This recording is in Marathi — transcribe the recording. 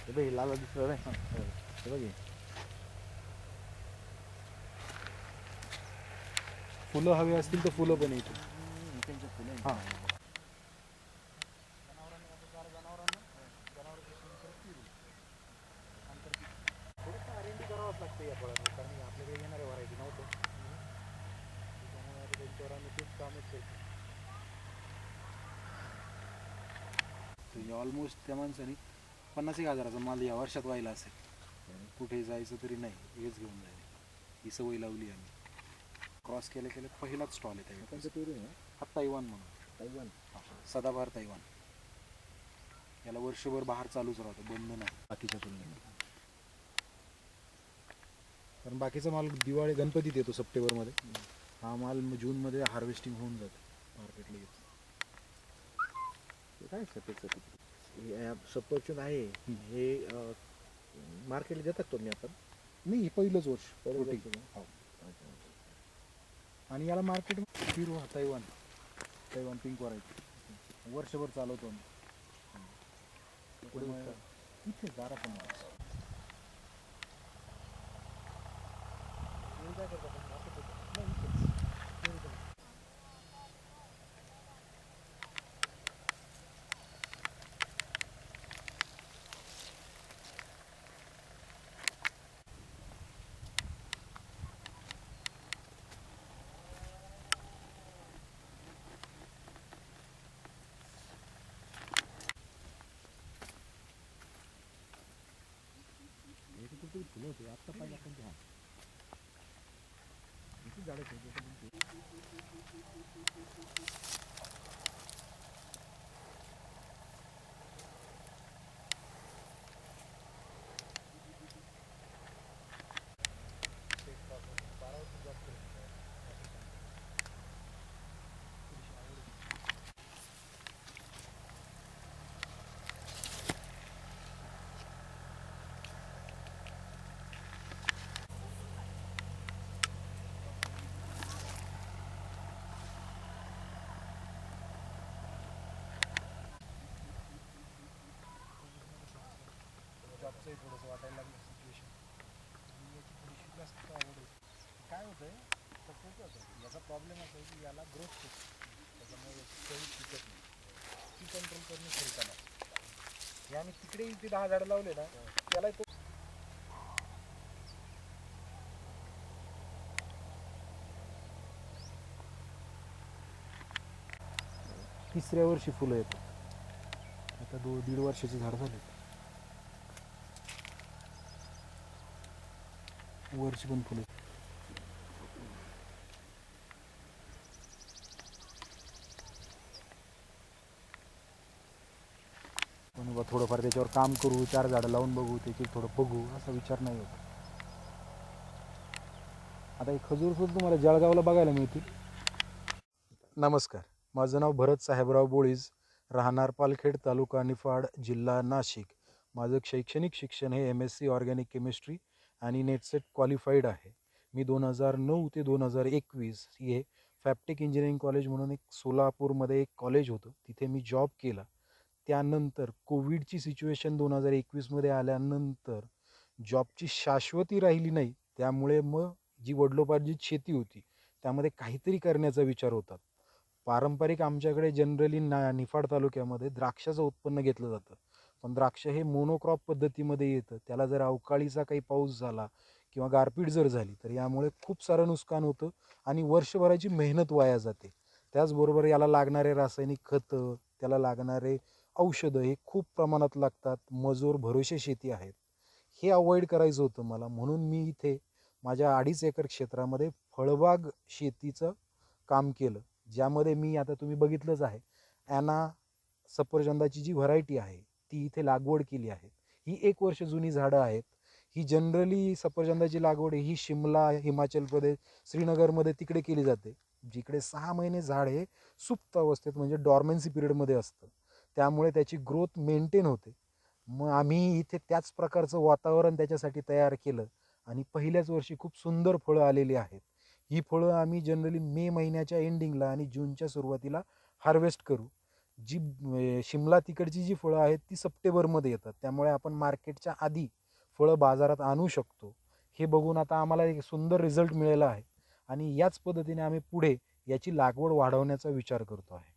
हे बघ लाल दिसलं रे हे बघ. फुलं हवी असतील तर फुलं पण येतील हे ऑलमोस्ट त्या माणसाने पन्नास एक हजाराचा माल या वर्षात व्हायला असेल. कुठे जायचं तरी नाही हेच घेऊन जायला ही सवय लावली आम्ही. क्रॉस केल्या केल्या पहिलाच स्टॉल आहे आहे हा? तैवान म्हणून. तैवान. सदाबहार तैवान. याला वर्षभर बहार चालूच राहतं बंद नाही. बाकीच्या तुलनेत कारण बाकीचा माल दिवाळी गणपतीत येतो सप्टेंबरमध्ये. हा माल जूनमध्ये हार्वेस्टिंग होऊन जातो. मार्केटला येतो. काय सफेद सफेद हे सफरचंद आहे. हे मार्केटला देतात तुम्ही आपण नाही हे पहिलंच वर्ष? हो. आणि याला मार्केट हिरो हा तैवान. तैवान पिंक वरायटी वर्षभर चालवतो आम्ही. इथे दारा पण तर कुठे फुलं होते आत्ता पाहिजे आपण ते हा किती झाडं ठेवते थोडंसं वाटायला लागलं सिच्युएशन आणि याची थोडीशी जास्त आवड आहे काय होतं आहे तर खूप होतं याचा प्रॉब्लेम असा आहे की याला ग्रोथ खूप त्याच्यामुळे याची चवी टिकत नाही. ती कंट्रोल करणे खर्चाला हे आम्ही तिकडे इथे दहा झाडं लावले ना त्याला तो तिसऱ्या वर्षी फुलं येतात. आता दो दीड वर्षाचे झाड झाले. वरची पण फुले. पण बा थोडंफार त्याच्यावर काम करू चार झाडं लावून बघू त्याची थोडं बघू असा विचार नाही होत. आता हे खजूर सुद्धा तुम्हाला जळगावला बघायला मिळतील. नमस्कार. माझं नाव भरत साहेबराव बोळीज राहणार पालखेड तालुका निफाड जिल्हा नाशिक. माझं शैक्षणिक शिक्षण हे M S C organic chemistry आणि नेटसेट क्वालिफाईड आहे. मी दोन हजार नऊ ते दोन हजार एकवीस हे फॅप्टिक इंजिनिअरिंग कॉलेज म्हणून एक सोलापूरमध्ये एक कॉलेज होतं. तिथे मी जॉब केला. त्यानंतर कोविडची सिच्युएशन दोन हजार एकवीसमध्ये आल्यानंतर जॉबची शाश्वती राहिली नाही. त्यामुळे मग जी वडलोपार्जित शेती होती त्यामध्ये काहीतरी करण्याचा विचार होता. पारंपरिक आमच्याकडे जनरली ना निफाड तालुक्यामध्ये द्राक्षाचं उत्पन्न घेतलं जातं. पण द्राक्ष हे मोनोक्रॉप पद्धतीमध्ये येतं. त्याला जर अवकाळीचा काही पाऊस झाला किंवा गारपीट जर झाली तर यामुळे खूप सारं नुकसान होतं आणि वर्षभराची मेहनत वाया जाते. त्याचबरोबर याला लागणारे रासायनिक खतं त्याला लागणारे औषधं हे खूप प्रमाणात लागतात. मजूर भरोसे शेती आहेत. हे अवॉइड करायचं होतं मला. म्हणून मी इथे माझ्या अडीच एकर क्षेत्रामध्ये फळबाग शेतीचं काम केलं ज्यामध्ये मी आता तुम्ही बघितलंच आहे. ॲना सफरचंदाची जी व्हरायटी आहे ती इथे लागवड केली आहे. ही एक वर्ष जुनी झाडं आहेत. ही जनरली सफरचंदाची लागवड ही शिमला हिमाचल प्रदेश श्रीनगरमध्ये तिकडे केली जाते. जिकडे सहा महिने झाड हे सुप्त अवस्थेत म्हणजे डॉर्मेन्सी पिरियडमध्ये असतं. त्यामुळे त्याची ग्रोथ मेंटेन होते. मग आम्ही इथे त्याच प्रकारचं वातावरण त्याच्यासाठी तयार केलं आणि पहिल्याच वर्षी खूप सुंदर फळं आलेली आहेत. ही फळं आम्ही जनरली मे महिन्याच्या एंडिंगला आणि जूनच्या सुरुवातीला हार्वेस्ट करू. जी शिमला तिकडची जी फळं आहेत ती सप्टेंबरमध्ये येतात. त्यामुळे आपण मार्केटच्या आधी फळं बाजारात आणू शकतो. हे बघून आता आम्हाला एक सुंदर रिझल्ट मिळाला आहे. आणि याच पद्धतीने आम्ही पुढे याची लागवड वाढवण्याचा विचार करतो आहे.